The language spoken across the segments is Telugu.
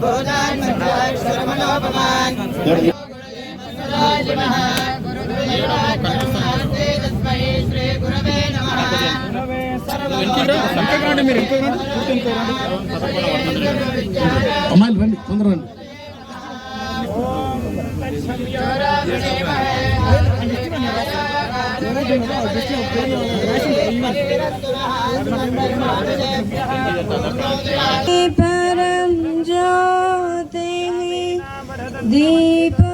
భూతాన్ శరమణోపమాన్ తస్మై శ్రీ గురవే నమః సంకటండి మీరు ఇంకో రండి పూర్తి ఇంకో రండి అమ్మాయిలు రండి. తొందర రండి परं De.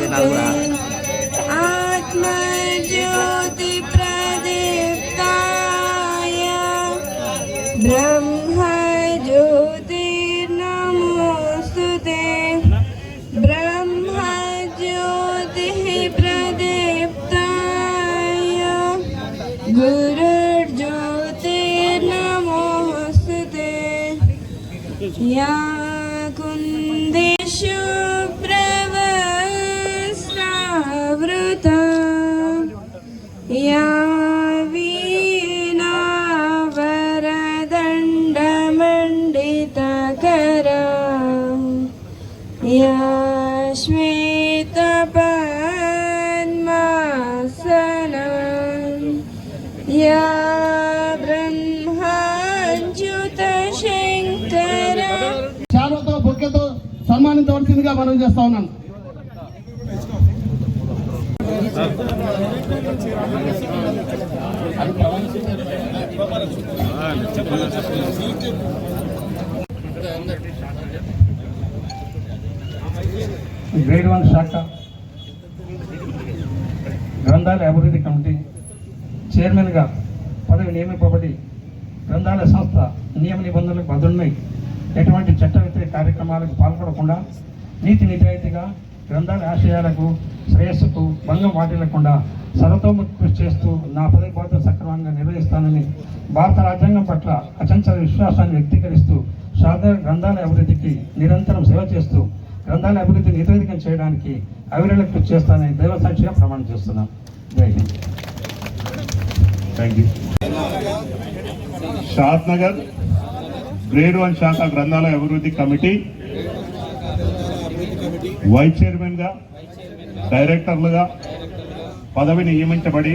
de la. या श्वेतपद्मासना या ब्रह्माच्युतशङ्करा శాలతో బొక్కెతో సన్మానించవలసిందిగా మనం చేస్తా ఉన్నాను గ్రేడ్ వన్ శాఖ గ్రంథాల అభివృద్ధి కమిటీ చైర్మన్గా పదవి నియమింపబడి గ్రంథాలయ సంస్థ నియమ నిబంధనలకు బదులున్నాయి ఎటువంటి చట్ట వ్యతిరేక కార్యక్రమాలకు పాల్పడకుండా నీతి నిజాయితీగా గ్రంథాల ఆశయాలకు శ్రేయస్సుకు భంగం వాటిల్లకుండా సర్వతోముఖి కృషి చేస్తూ నా పదవి బాధ్యత సక్రమంగా నిర్వహిస్తానని భారత రాజ్యాంగం పట్ల అచంచల విశ్వాసాన్ని వ్యక్తీకరిస్తూ సాధారణ గ్రంథాల అభివృద్ధికి నిరంతరం సేవ చేస్తూ గ్రంథాల అభివృద్ధి నిరోధకం చేయడానికి అవిరళ కృషి చేస్తానని దైవ సాక్షిగా ప్రమాణం చేస్తున్నాను జై Hind. Thank you Shad Nagar grade one శాఖ గ్రంథాలయ అభివృద్ధి కమిటీ. వైస్ చైర్మన్గా డైరెక్టర్లుగా పదవి నియమించబడి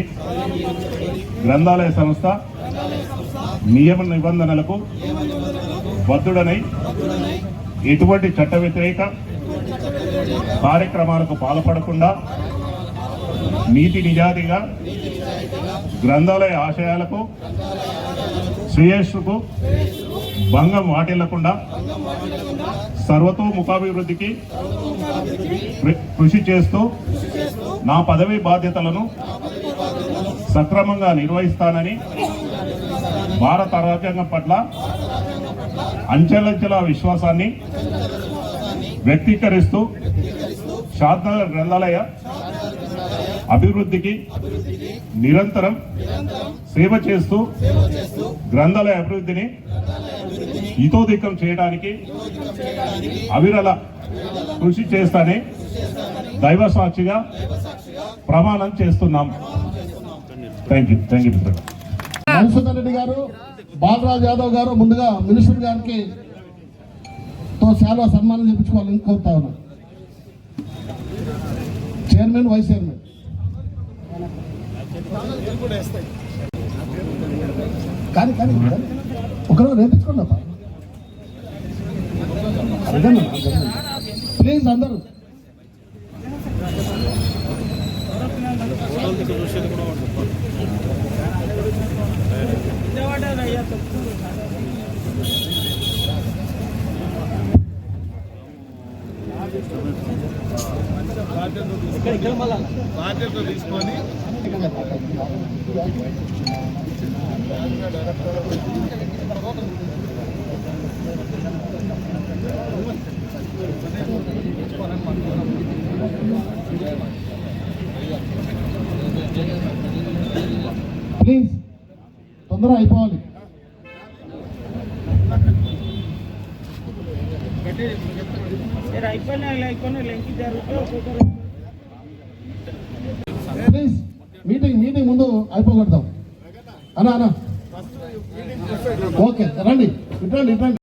గ్రంథాలయ సంస్థ నియమ నిబంధనలకు బద్దుడనై ఎటువంటి చట్ట వ్యతిరేక కార్యక్రమాలకు పాల్పడకుండా నీతి నిజాతిగా గ్రంథాలయ ఆశయాలకు శ్రేయస్సుకు భంగం వాటిల్లకుండా సర్వతోముఖాభివృద్ధికి కృ- కృషి చేస్తూ నా పదవి బాధ్యతలను సక్రమంగా నిర్వహిస్తానని భారత రాజ్యాంగం పట్ల అంచెలంచెల విశ్వాసాన్ని వ్యక్తీకరిస్తూ షాద్నగర్ గ్రంథాలయ అభివృద్ధికి నిరంతరం సేవ చేస్తూ గ్రంథాలయ అభివృద్ధిని హితోధికం చేయడానికి అవిరల కృషి చేస్తానే దైవ సాక్షిగా ప్రమాణం చేస్తున్నాం. Thank you thank you Madhusudan Reddy గారు బాలరాజ్ యాదవ్ గారు ముందుగా మినిస్టర్ గారికి తో చాలా సన్మానం చేయించుకోవాలని కోరుతా ఉన్నాను చైర్మన్ వైస్ చైర్మన్. కానీ కానీ ఒకరోజు రేపించుకోండి అప్ప ప్లీజ్ అందరూ. బాధ్యత తీసుకొని ప్లీజ్ తొందరగా అయిపోవాలి ప్లీజ్ మీటింగ్ మీటింగ్ ముందు అయిపోగొడదాం అన్నా అన్నా. ఓకే రండి. ఇట్రండి ఇట్రండి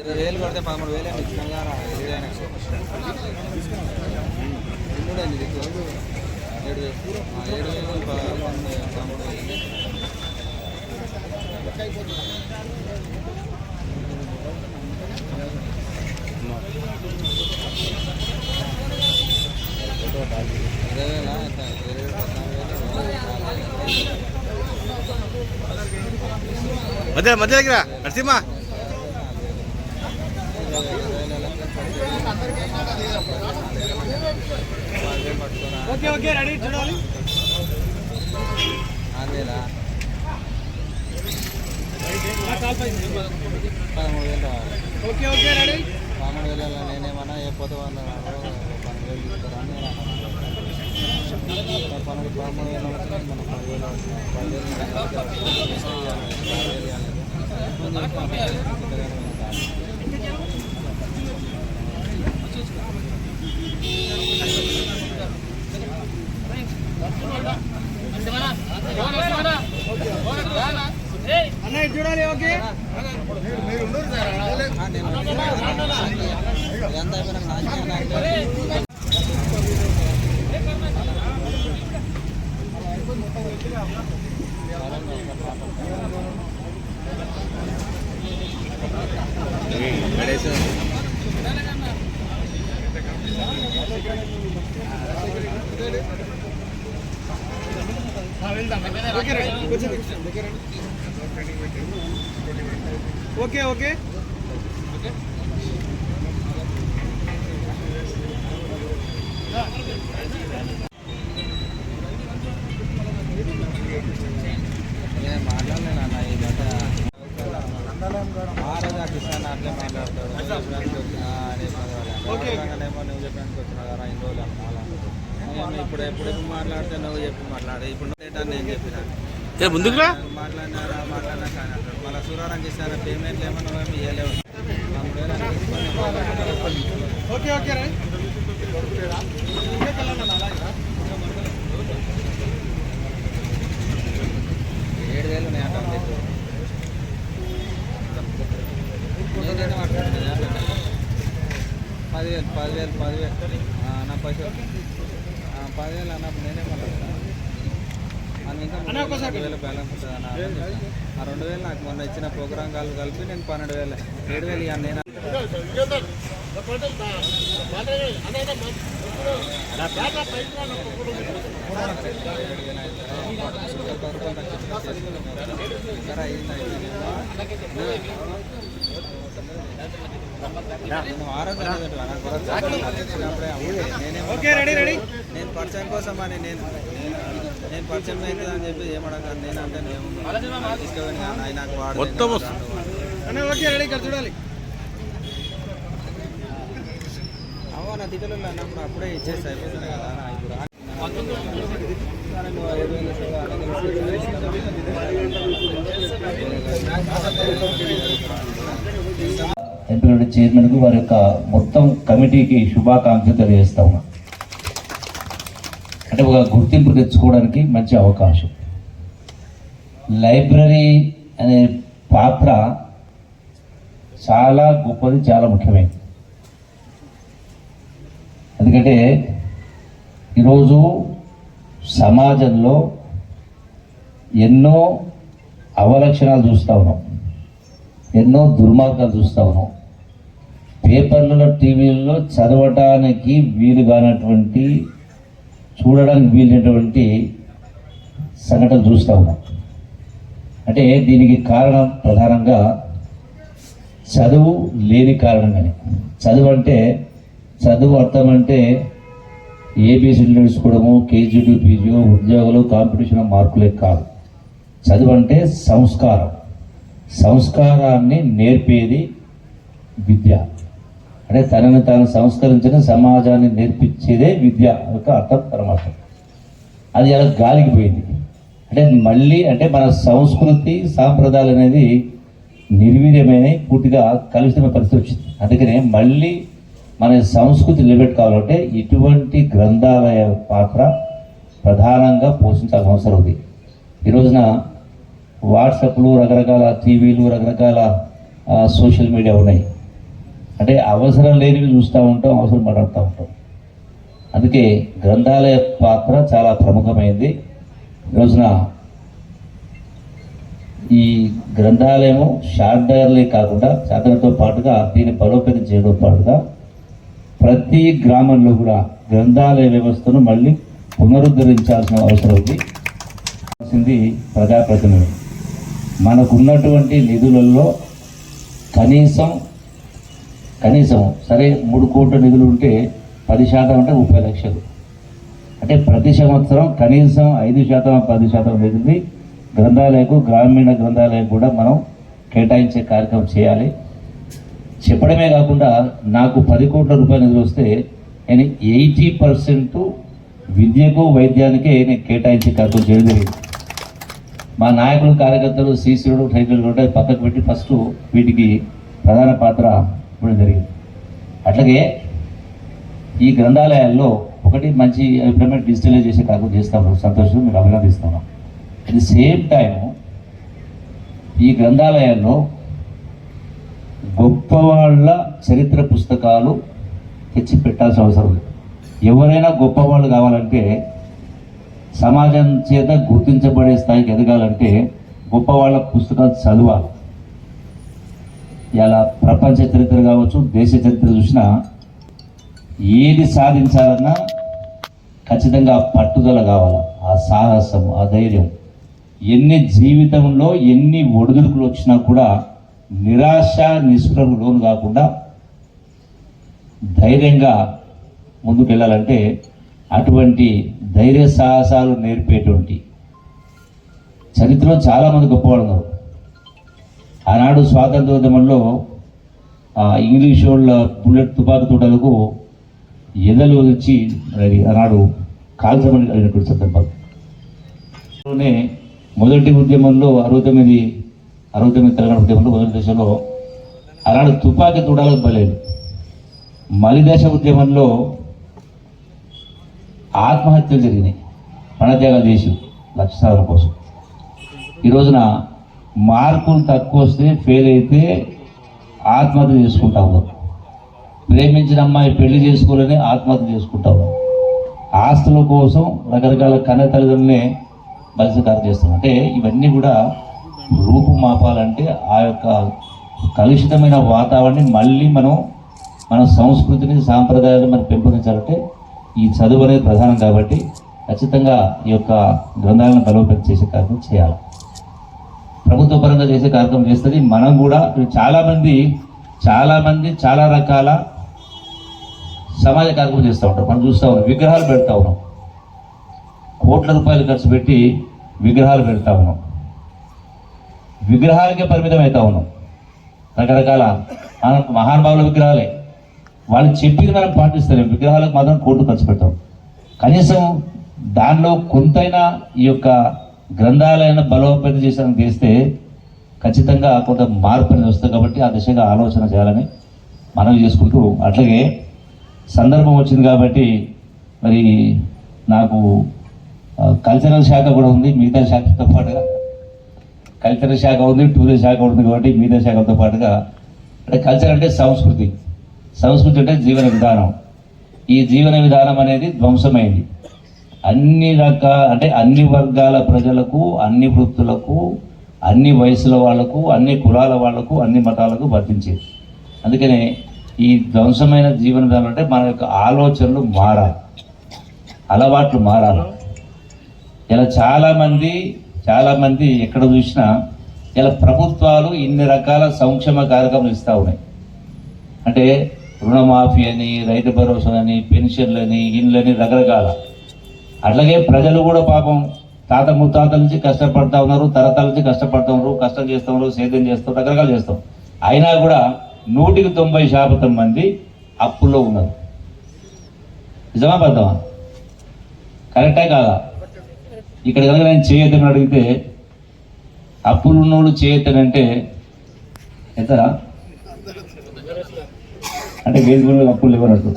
ఇరవై వేలు పడితే పదమూడు వేలు ఏమి ఇచ్చినాం ఏదైనా ఎన్నుడు అండి ఏడు ఏడు వేలు. పదమూడు వేలు ఇరవై వేలా? ఇరవై వేలు పద్నాలుగు వేలు మధ్య మధ్య దగ్గర నరసింహ. ఓకే ఓకే రెడీ చూడాలి. ఆరువేలా పదమూడు వేలు రావాలి ఓకే ఓకే రెడీ. పదమూడు వేలు నేనేమన్నా ఏ పోతే వంద పన్నెండు వేలు తీసుకురా అని నేను అన్నాను. పన్నెండు పదమూడు వేలు మనం పదివేలు పదివేలు పదివేలు ఇవ్వాలి. ఆ, నేను ఇదంతా అయిపోయినాక నాకేం నాకు ఓకే ఓకే నేను మాట్లాడలేను ఈ మధ్య ఆ కిసాన్ అట్లే మాట్లాడతాడు నువ్వు చెప్పడానికి వచ్చిన అని ఏమో నువ్వు చెప్పడానికి వచ్చిన కదా ఇన్ని రోజులు అన్న అలా. నేను ఇప్పుడు ఎప్పుడు మాట్లాడితే నువ్వు చెప్పి మాట్లాడే. ఇప్పుడు నేను చెప్పిన. ఏ ముందుకురా మాట్లాడినారా పేమెంట్లు ఓకే ఓకే రైట్ ఏడు వేలు ఉన్నాయి అట్లా చెప్పు. నేనేదో పదివేలు పదివేలు. పదివేలు నా పైసలు. పదివేలు అన్నప్పుడు నేనే మాట్లాడుతున్నా రెండు వేలు బ్యాలెన్స్ ఉంటుంది అన్న? అని చెప్పిన. ఆ రెండు వేలు నాకు మొన్న ఇచ్చిన ప్రోగ్రామ్ కాలు కలిపి నేను పన్నెండు వేలు. ఏడు వేలు ఇవ్వండి నేను సరే అయింది ఓకే రెడీ రెడీ. నేను పరిచయం కోసం అని నేను నేను పరిచయం అవుతుంది అని చెప్పి ఏమడగాను. నేను అంటే నేను తీసుకుని ఆయన నాకు వాడు. మొత్తం వస్తుంది. అన్న ఓకే రెడీ? ఇక్కడ చూడాలి. అవ్వ నా తిట్టలు అన్నప్పుడు అప్పుడే ఇచ్చేసి అయిపోతుంది కదా ఇప్పుడు. చైర్మన్కు వారి యొక్క మొత్తం కమిటీకి శుభాకాంక్షలు తెలియజేస్తా ఉన్నా. అంటే ఒక గుర్తింపు తెచ్చుకోవడానికి మంచి అవకాశం. లైబ్రరీ అనే పాత్ర చాలా గొప్పది చాలా ముఖ్యమైనది ఎందుకంటే ఈరోజు సమాజంలో ఎన్నో అవలక్షణాలు చూస్తూ ఉన్నాం. ఎన్నో దుర్మార్గాలు చూస్తూ ఉన్నాం. పేపర్లలో టీవీలలో చదవటానికి వీలు కానటువంటి చూడడానికి వీలైనటువంటి సంఘటనలు చూస్తూ ఉన్నాం. అంటే దీనికి కారణం ప్రధానంగా చదువు లేని కారణంగానే. చదువు అంటే చదువు అర్థం అంటే ఏబీసీలు నేర్చుకోవడము కేజీటీ పీజీ ఉద్యోగులు కాంపిటీషన్ మార్కులే కాదు. చదువు అంటే సంస్కారం. సంస్కారాన్ని నేర్పేది విద్య. అంటే తనని తాను సంస్కరించిన సమాజాన్ని నేర్పించేదే విద్య యొక్క అర్థం పరమార్థం. అది అలా గాలికి పోయింది. అంటే మళ్ళీ అంటే మన సంస్కృతి సాంప్రదాయాలు అనేది నిర్వీర్యమైన పూర్తిగా కలుషితమైన పరిస్థితి వచ్చింది. అందుకనే మళ్ళీ మన సంస్కృతి నిలబెట్టుకోవాలంటే ఇటువంటి గ్రంథాలయ పాత్ర ప్రధానంగా పోషించాల్సిన అవసరం ఉంది. ఈ రోజున వాట్సాప్లు రకరకాల టీవీలు రకరకాల సోషల్ మీడియా ఉన్నాయి. అంటే అవసరం లేనివి చూస్తూ ఉంటాం అవసరం పడతా ఉంటాం. అందుకే గ్రంథాలయ పాత్ర చాలా ప్రముఖమైంది. రోజున ఈ గ్రంథాలయము షార్ట్ డైర్లే కాకుండా చాదనతో పాటుగా దీన్ని బలోపేతం చేయడం పాటుగా ప్రతి గ్రామంలో కూడా గ్రంథాలయ వ్యవస్థను మళ్ళీ పునరుద్ధరించాల్సిన అవసరం ఉంది. కావాల్సింది ప్రజాప్రతినిధులు. మనకున్నటువంటి నిధులలో కనీసం కనీసం సరే మూడు కోట్ల నిధులు ఉంటే పది శాతం అంటే ముప్పై లక్షలు. అంటే ప్రతి సంవత్సరం కనీసం ఐదు శాతం పది శాతం నిధులు గ్రంథాలయకు గ్రామీణ గ్రంథాలయం కూడా మనం కేటాయించే కార్యక్రమం చేయాలి. చెప్పడమే కాకుండా నాకు పది కోట్ల రూపాయల నిధులు వస్తే నేను ఎయిటీ పర్సెంట్ విద్యకు వైద్యానికే నేను కేటాయించే కార్యక్రమం చేయడం జరిగింది. మా నాయకులు కార్యకర్తలు సీసీలు టైటిల్ కూడా పక్కకు పెట్టి ఫస్ట్ వీటికి ప్రధాన పాత్ర ఇవ్వడం జరిగింది. అట్లాగే ఈ గ్రంథాలయాల్లో ఒకటి మంచి అభిప్రాయం డిజిటలైజ్ చేసే కార్యక్రమం చేస్తాము సంతోషం మీరు అభినందిస్తున్నాం. అట్ ది సేమ్ టైం ఈ గ్రంథాలయాల్లో గొప్పవాళ్ళ చరిత్ర పుస్తకాలు తెచ్చి పెట్టాల్సిన అవసరం ఉంది. ఎవరైనా గొప్పవాళ్ళు కావాలంటే సమాజం చేత గుర్తించబడే స్థాయికి ఎదగాలంటే గొప్పవాళ్ళ పుస్తకాలు చదవాలి. ఇలా ప్రపంచ చరిత్ర కావచ్చు దేశ చరిత్ర చూసినా ఏది సాధించాలన్నా ఖచ్చితంగా పట్టుదల కావాలి? ఆ సాహసం ఆ ధైర్యం. ఎన్ని జీవితంలో ఎన్ని ఒడిదుడుకులు వచ్చినా కూడా నిరాశ నిస్పృహకు లోను కాకుండా ధైర్యంగా ముందుకు వెళ్ళాలంటే అటువంటి ధైర్య సాహసాలు నేర్పేటువంటి చరిత్రలో చాలామంది గొప్పవాళ్ళు ఉన్నారు. ఆనాడు స్వాతంత్రోద్యమంలో ఇంగ్లీష్ వాళ్ళ బుల్లెట్ తుపాకు తోటలకు ఎదలు వచ్చి ఆనాడు కాల్చమని అడిగినటువంటి సందర్భం. లోనే మొదటి ఉద్యమంలో అరవై తొమ్మిది అరవై తొమ్మిది తెలంగాణ ఉద్యమంలో మొదటి దశలో ఆనాడు తుపాకీ తూడాలకు బలేదు. మలిదశ ఉద్యమంలో ఆత్మహత్యలు జరిగినాయి. ప్రాణత్యాగాలు చేసి లక్ష సాధన కోసం. ఈ రోజున మార్కులు తక్కువ వస్తే ఫెయిల్ అయితే ఆత్మహత్య చేసుకుంటావు ప్రేమించిన అమ్మాయి పెళ్ళి చేసుకోవాలని ఆత్మహత్య చేసుకుంటావు ఆస్తుల కోసం రకరకాల కన్న తల్లిదండ్రులనే బలిసకారం చేస్తాం అంటే ఇవన్నీ కూడా రూపుమాపాలంటే ఆ యొక్క కలుషితమైన వాతావరణాన్ని మళ్ళీ మనం మన సంస్కృతిని సాంప్రదాయాలు మనం పెంపొందించాలంటే ఈ చదువు అనేది ప్రధానం కాబట్టి ఖచ్చితంగా ఈ యొక్క గ్రంథాలను బలోపేతం చేసే కార్యక్రమం చేయాలి. ప్రభుత్వ పరంగా చేసే కార్యక్రమం చేస్తుంది. మనం కూడా చాలామంది చాలామంది చాలా రకాల సమాజ కార్యక్రమం చేస్తూ ఉంటాం. మనం చూస్తూ ఉన్నాం. విగ్రహాలు పెడతా ఉన్నాం. కోట్ల రూపాయలు ఖర్చు పెట్టి విగ్రహాలు పెడతా ఉన్నాం. విగ్రహాలకే పరిమితం అవుతా ఉన్నాం. రకరకాల మన- మహానుభావుల విగ్రహాలే. వాళ్ళు చెప్పింది మనం పాటిస్తలేం. విగ్రహాలకు మాత్రం కోట్లు ఖర్చు పెడతాం. కనీసం దానిలో కొంతైనా ఈ యొక్క గ్రంథాలయాన్ని బలోపేతం చేసానికి చేస్తే ఖచ్చితంగా కొంత మార్పు అనేది వస్తుంది కాబట్టి ఆ దిశగా ఆలోచన చేయాలని మనవి చేసుకుంటూ అట్లాగే సందర్భం వచ్చింది కాబట్టి మరి నాకు కల్చరల్ శాఖ కూడా ఉంది మిగతా శాఖతో పాటుగా. కల్చరల్ శాఖ ఉంది టూరిజం శాఖ ఉంది కాబట్టి మిగతా శాఖతో పాటుగా. అంటే కల్చర్ అంటే సంస్కృతి. సంస్కృతి అంటే జీవన విధానం. ఈ జీవన విధానం అనేది ధ్వంసమైంది. అన్ని రకాల అంటే అన్ని వర్గాల ప్రజలకు అన్ని వృత్తులకు అన్ని వయసుల వాళ్ళకు అన్ని కులాల వాళ్ళకు అన్ని మతాలకు వర్తించేది. అందుకనే ఈ ధ్వంసమైన జీవన విధానం అంటే మన యొక్క ఆలోచనలు మారాలి. అలవాట్లు మారాలి. ఇలా చాలామంది చాలామంది ఎక్కడ చూసినా ఇలా ప్రభుత్వాలు ఇన్ని రకాల సంక్షేమ కార్యక్రమాలు ఇస్తూ ఉన్నాయి. అంటే రుణమాఫీ అని రైతు భరోసా అని పెన్షన్లని ఇండ్లని రకరకాల. అట్లాగే ప్రజలు కూడా పాపం తాత ముత్తాతల నుంచి కష్టపడతా ఉన్నారు తరతరాల నుంచి కష్టపడతా ఉన్నారు కష్టం చేస్తూ ఉన్నారు సేద్యం చేస్తాం రకరకాలు చేస్తాం అయినా కూడా నూటికి తొంభై శాతం మంది అప్పుల్లో ఉన్నారు. నిజమా బద్దమా కరెక్టే కాదా? ఇక్కడ కనుక నేను చేయొద్దని అడిగితే అప్పులు ఉన్నోడు చేయొద్దనంటే ఎంతరా అంటే వేసుకున్న అప్పులు ఇవ్వనట్టు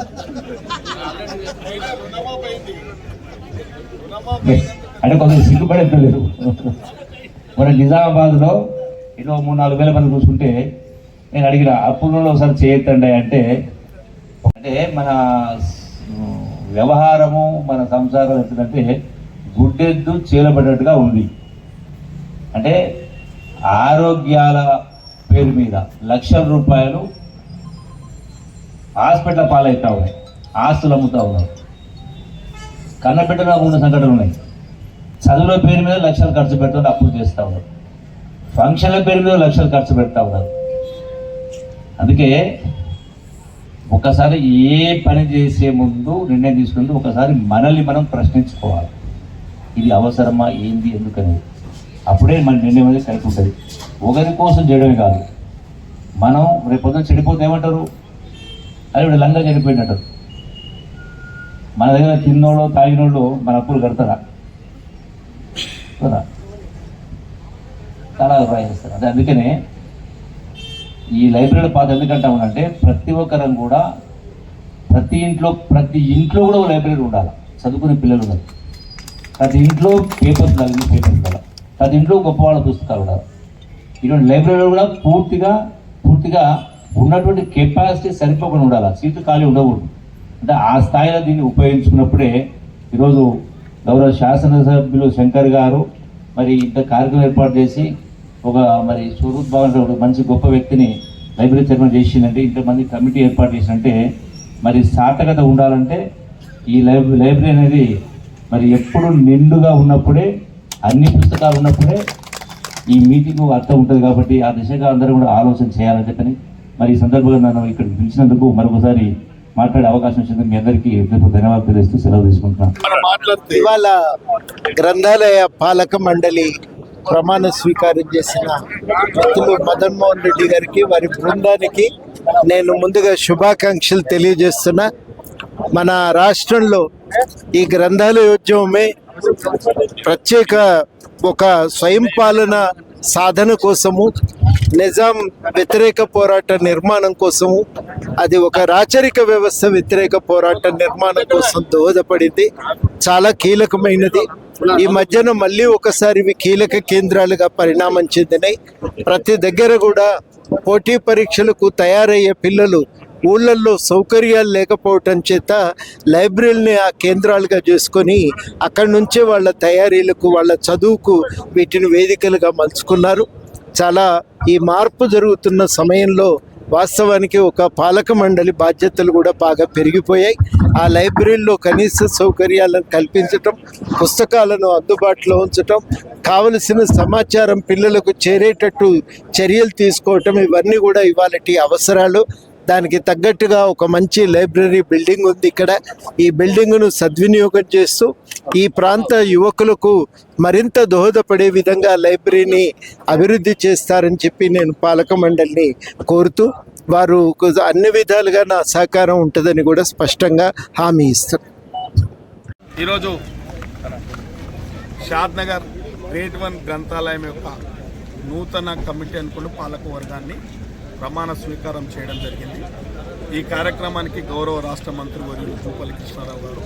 అంటే కొంచెం సిగ్గుపడేద్దలేదు మన నిజామాబాద్లో ఏదో మూడు నాలుగు వేల మంది చూసుకుంటే నేను అడిగిన అప్పులలో ఒకసారి చేయొద్దండి అంటే అంటే మన వ్యవహారము మన సంసారం ఎట్లంటే గుడ్డెద్దు చీలబడ్డట్టుగా ఉంది. అంటే ఆరోగ్యాల పేరు మీద లక్షల రూపాయలు హాస్పిటల్ పాలవుతా ఉన్నాయి ఆస్తులు అమ్ముతా ఉన్నారు. కన్నబిడ్డ ఉన్న సంఘటనలు ఉన్నాయి. చదువుల పేరు మీద లక్షలు ఖర్చు పెడుతున్నారు అప్పులు చేస్తూ ఉన్నారు. ఫంక్షన్ల పేరు మీద లక్షలు ఖర్చు పెడతా ఉన్నారు. అందుకే ఒకసారి ఏ పని చేసే ముందు నిర్ణయం తీసుకుంటూ ఒకసారి మనల్ని మనం ప్రశ్నించుకోవాలి. ఇది అవసరమా? ఏంది? ఎందుకని? అప్పుడే మన నిర్ణయం అనేది కలిపి ఉంటుంది. ఒకరి కోసం చేయడమే కాదు. మనం రేపు పొద్దున చెడిపోతే ఏమంటారు? అది ఇప్పుడు లంగా చనిపోయినట్టు మన దగ్గర తిన్నోళ్ళు తాగినోళ్ళు మన అప్పులు కడతారా? కదా? చాలా రాయిస్తారు అదే అందుకనే ఈ లైబ్రరీ పాత ఎందుకంటామంటే ప్రతి ఒక్కరం కూడా ప్రతి ఇంట్లో ప్రతి ఇంట్లో కూడా ఒక లైబ్రరీ ఉండాలి. చదువుకునే పిల్లలు ఉన్నారు ప్రతి ఇంట్లో పేపర్స్ కలిగి పేపర్స్ ఉండాలి. ప్రతి ఇంట్లో గొప్ప వాళ్ళ పుస్తకాలు ఉండాలి. ఇటువంటి లైబ్రరీలో కూడా పూర్తిగా పూర్తిగా ఉన్నటువంటి కెపాసిటీ సరిపోకుండా ఉండాలి. సీట్లు ఖాళీ ఉండకూడదు. అంటే ఆ స్థాయిలో దీన్ని ఉపయోగించుకున్నప్పుడే ఈరోజు గౌరవ శాసనసభ్యులు శంకర్ గారు మరి ఇంత కార్యక్రమం ఏర్పాటు చేసి ఒక మరి స్వరూప్ భవన్ ఒక మంచి గొప్ప వ్యక్తిని లైబ్రరీ చైర్మన్ చేసిందంటే ఇంతమంది కమిటీ ఏర్పాటు చేసినంటే మరి సార్థకత ఉండాలంటే ఈ లైబ్రరీ లైబ్రరీ అనేది మరి ఎప్పుడు నిండుగా ఉన్నప్పుడే అన్ని పుస్తకాలు ఉన్నప్పుడే ఈ మీటింగ్ అర్థం ఉంటుంది కాబట్టి ఆ దిశగా అందరూ కూడా ఆలోచన చేయాలని చెప్పని మరి ఈ సందర్భంగా నన్ను ఇక్కడ పిలిచినందుకు మరొకసారి మాట్లాడే అవకాశం ఇచ్చినందుకు మీ అందరికీ ధన్యవాదాలు తెలియజేస్తూ సెలవు తీసుకుంటున్నాను. ఇవాళ గ్రంథాలయ పాలక మండలి ప్రమాణ స్వీకారం చేసిన వ్యక్తులు మదన్ మోహన్ రెడ్డి గారికి వారి బృందానికి నేను ముందుగా శుభాకాంక్షలు తెలియజేస్తున్నా. మన రాష్ట్రంలో ఈ గ్రంథాలయోద్యమమే ప్రత్యేక ఒక స్వయం పాలన సాధన కోసము నిజాం వ్యతిరేక పోరాట నిర్మాణం కోసము అది ఒక రాచరిక వ్యవస్థ వ్యతిరేక పోరాట నిర్మాణం కోసం దోహదపడింది. చాలా కీలకమైనది. ఈ మధ్యన మళ్ళీ ఒకసారి ఇవి కీలక కేంద్రాలుగా పరిణామం చెందినాయి. ప్రతి దగ్గర కూడా పోటీ పరీక్షలకు తయారయ్యే పిల్లలు ఊళ్ళల్లో సౌకర్యాలు లేకపోవటం చేత లైబ్రరీని ఆ కేంద్రాలుగా చేసుకొని అక్కడి నుంచే వాళ్ళ తయారీలకు వాళ్ళ చదువుకు వీటిని వేదికలుగా మలుచుకున్నారు. చాలా ఈ మార్పు జరుగుతున్న సమయంలో వాస్తవానికి ఒక పాలక మండలి బాధ్యతలు కూడా బాగా పెరిగిపోయాయి. ఆ లైబ్రరీలో కనీస సౌకర్యాలను కల్పించటం పుస్తకాలను అందుబాటులో ఉంచటం కావలసిన సమాచారం పిల్లలకు చేరేటట్టు చర్యలు తీసుకోవటం ఇవన్నీ కూడా ఇవాళ అవసరాలు. దానికి తగ్గట్టుగా ఒక మంచి లైబ్రరీ బిల్డింగ్ ఉంది ఇక్కడ. ఈ బిల్డింగ్ను సద్వినియోగం చేస్తూ ఈ ప్రాంత యువకులకు మరింత దోహదపడే విధంగా లైబ్రరీని అభివృద్ధి చేస్తారని చెప్పి నేను పాలక మండలిని కోరుతూ వారు అన్ని విధాలుగా నా సహకారం ఉంటుందని కూడా స్పష్టంగా హామీ ఇస్తారు ఈరోజు షాద్ నగర్ గ్రేట్ వన్ గ్రంథాలయం యొక్క నూతన కమిటీ అనుకున్న పాలక వర్గాన్ని ప్రమాణ స్వీకారం చేయడం జరిగింది. ఈ కార్యక్రమానికి గౌరవ రాష్ట్ర మంత్రి వర్యులు భూపల్లి కృష్ణారావు గారు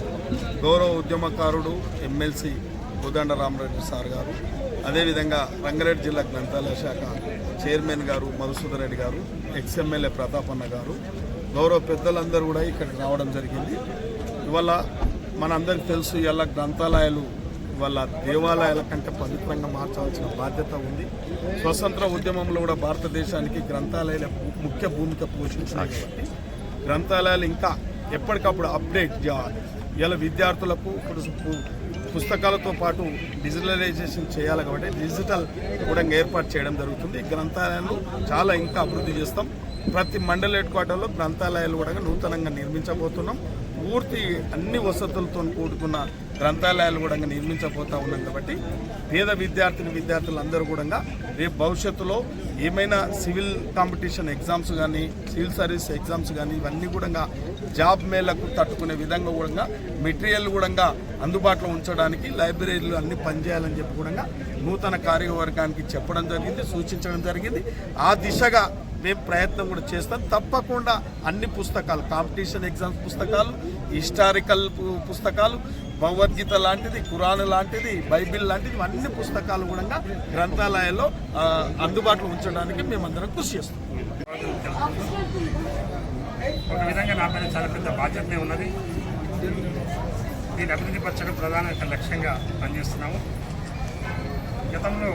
గౌరవ ఉద్యమకారుడు ఎమ్మెల్సీ కోదండ రామరెడ్డి సార్ గారు అదేవిధంగా రంగారెడ్డి జిల్లా గ్రంథాలయ శాఖ చైర్మన్ గారు మధుసూదన్ రెడ్డి గారు ఎక్స్ఎమ్మెల్యే ప్రతాపన్న గారు గౌరవ పెద్దలందరూ కూడా ఇక్కడికి రావడం జరిగింది. ఇవాళ మనందరికీ తెలుసు ఇలా గ్రంథాలయాలు వాళ్ళ దేవాలయాల కంటే పవిత్రంగా మార్చాల్సిన బాధ్యత ఉంది. స్వతంత్ర ఉద్యమంలో కూడా భారతదేశానికి గ్రంథాలయాల ముఖ్య భూమిక పోషించినాయి కాబట్టి గ్రంథాలయాలు ఇంకా ఎప్పటికప్పుడు అప్డేట్ చేయాలి ఇలా విద్యార్థులకు ఇప్పుడు పుస్తకాలతో పాటు డిజిటలైజేషన్ చేయాలి కాబట్టి డిజిటల్ కూడా ఏర్పాటు చేయడం జరుగుతుంది. గ్రంథాలయాలు చాలా ఇంకా అభివృద్ధి చేస్తాం. ప్రతి మండల హెడ్ క్వార్టర్లో గ్రంథాలయాలు కూడా నూతనంగా నిర్మించబోతున్నాం. పూర్తి అన్ని వసతులతో కూడుకున్న గ్రంథాలయాలు కూడా నిర్మించబోతా ఉన్నాం కాబట్టి పేద విద్యార్థిని విద్యార్థులు అందరూ కూడా రేపు భవిష్యత్తులో ఏమైనా సివిల్ కాంపిటీషన్ ఎగ్జామ్స్ కానీ సివిల్ సర్వీస్ ఎగ్జామ్స్ కానీ ఇవన్నీ కూడా జాబ్ మేళకు తట్టుకునే విధంగా కూడా మెటీరియల్ కూడా అందుబాటులో ఉంచడానికి లైబ్రరీలు అన్నీ పనిచేయాలని చెప్పి కూడా నూతన కార్యవర్గానికి చెప్పడం జరిగింది సూచించడం జరిగింది. ఆ దిశగా మేము ప్రయత్నం కూడా చేస్తాం. తప్పకుండా అన్ని పుస్తకాలు కాంపిటీషన్ ఎగ్జామ్స్ పుస్తకాలు హిస్టారికల్ పు- పుస్తకాలు భగవద్గీత లాంటిది ఖురాన్ లాంటిది బైబిల్ లాంటిది అన్ని పుస్తకాలు కూడా గ్రంథాలయాల్లో అందుబాటులో ఉంచడానికి మేమందరం కృషి చేస్తాం. ఒక విధంగా నా పైన చాలా పెద్ద బాధ్యతనే ఉన్నది. దీన్ని అభివృద్ధి పరచడం ప్రధాన లక్ష్యంగా పనిచేస్తున్నాము. గతంలో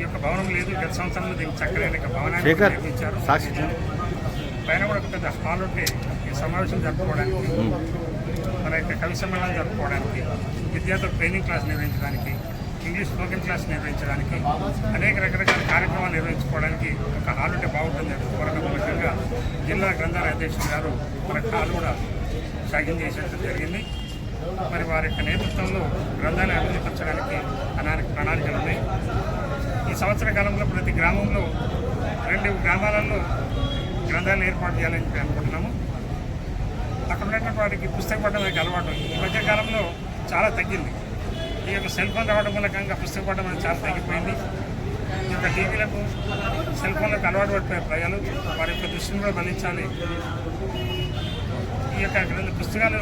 ఈ యొక్క భవనం లేదు. గత సంవత్సరంలో దీనికి చక్కరైన ఒక భవనాన్ని నిర్మించారు. పైన కూడా ఒక పెద్ద హాల్ ఉంటే ఈ సమావేశం జరుపుకోవడానికి మన యొక్క కవి సమ్మేళనం జరుపుకోవడానికి విద్యార్థులకు ట్రైనింగ్ క్లాస్ నిర్వహించడానికి ఇంగ్లీష్ స్పోకెన్ క్లాస్ నిర్వహించడానికి అనేక రకరకాల కార్యక్రమాలు నిర్వహించుకోవడానికి ఒక హాల్ ఉంటే బాగుంటుంది. కోరడం మూలకంగా జిల్లా గ్రంథాలయ అధ్యక్షుడు గారు మనకు హాల్ కూడా సాధ్యం చేసేది జరిగింది. మరి వారి యొక్క నేతృత్వంలో గ్రంథాలయ అభివృద్ధి పరచడానికి ప్రణాళిక ప్రణాళికలు ఉన్నాయి. సంవత్సర కాలంలో ప్రతి గ్రామంలో రెండు గ్రామాలలో గ్రంథాలు ఏర్పాటు చేయాలని చెప్పి అనుకుంటున్నాము. అక్కడ ఉన్నటువంటి వారికి పుస్తకం అనేది అలవాటు. ఈ మధ్య కాలంలో చాలా తగ్గింది. ఈ యొక్క సెల్ ఫోన్ రావడం మూలకంగా పుస్తక పడడం అనేది చాలా తగ్గిపోయింది. ఈ యొక్క టీవీలకు సెల్ ఫోన్లకు అలవాటు పడిపోయే ప్రజలు వారి యొక్క దృష్టిని కూడా మళ్ళించాలి. ఈ యొక్క గ్రంథ పుస్తకాలు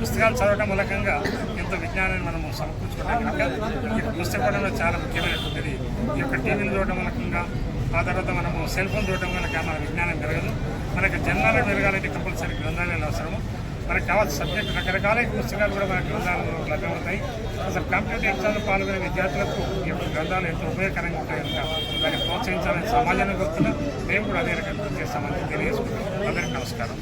పుస్తకాలు చదవడం మూలకంగా ఎంతో విజ్ఞానాన్ని మనము సమకూర్చుకోవడం కనుక ఈ పుస్తకం చాలా ముఖ్యమైనటువంటిది. ఈ యొక్క టీవీలు చూడడం మూలకంగా ఆ తర్వాత మనము సెల్ ఫోన్ చూడడం కనుక మన విజ్ఞానం పెరగదు. మనకి జన్మాలు పెరగాలంటే కంపల్సరీ గ్రంథాలయాలు అవసరము. మనకు కావాల్సిన సబ్జెక్ట్ రకరకాల పుస్తకాలు కూడా మన గ్రంథాలలో లభ్యమవుతాయి. అసలు కాంపిటేటివ్ ఎగ్జామ్లో పాల్గొనే విద్యార్థులకు ఈ యొక్క గ్రంథాలు ఎంతో ఉపయోగకరంగా ఉంటాయి కనుక దాన్ని ప్రోత్సహించాలని సమాజానికి వస్తున్నా మేము కూడా అదే రకంగా చేస్తామని తెలియజేసుకుంటాం అందరికీ నమస్కారం.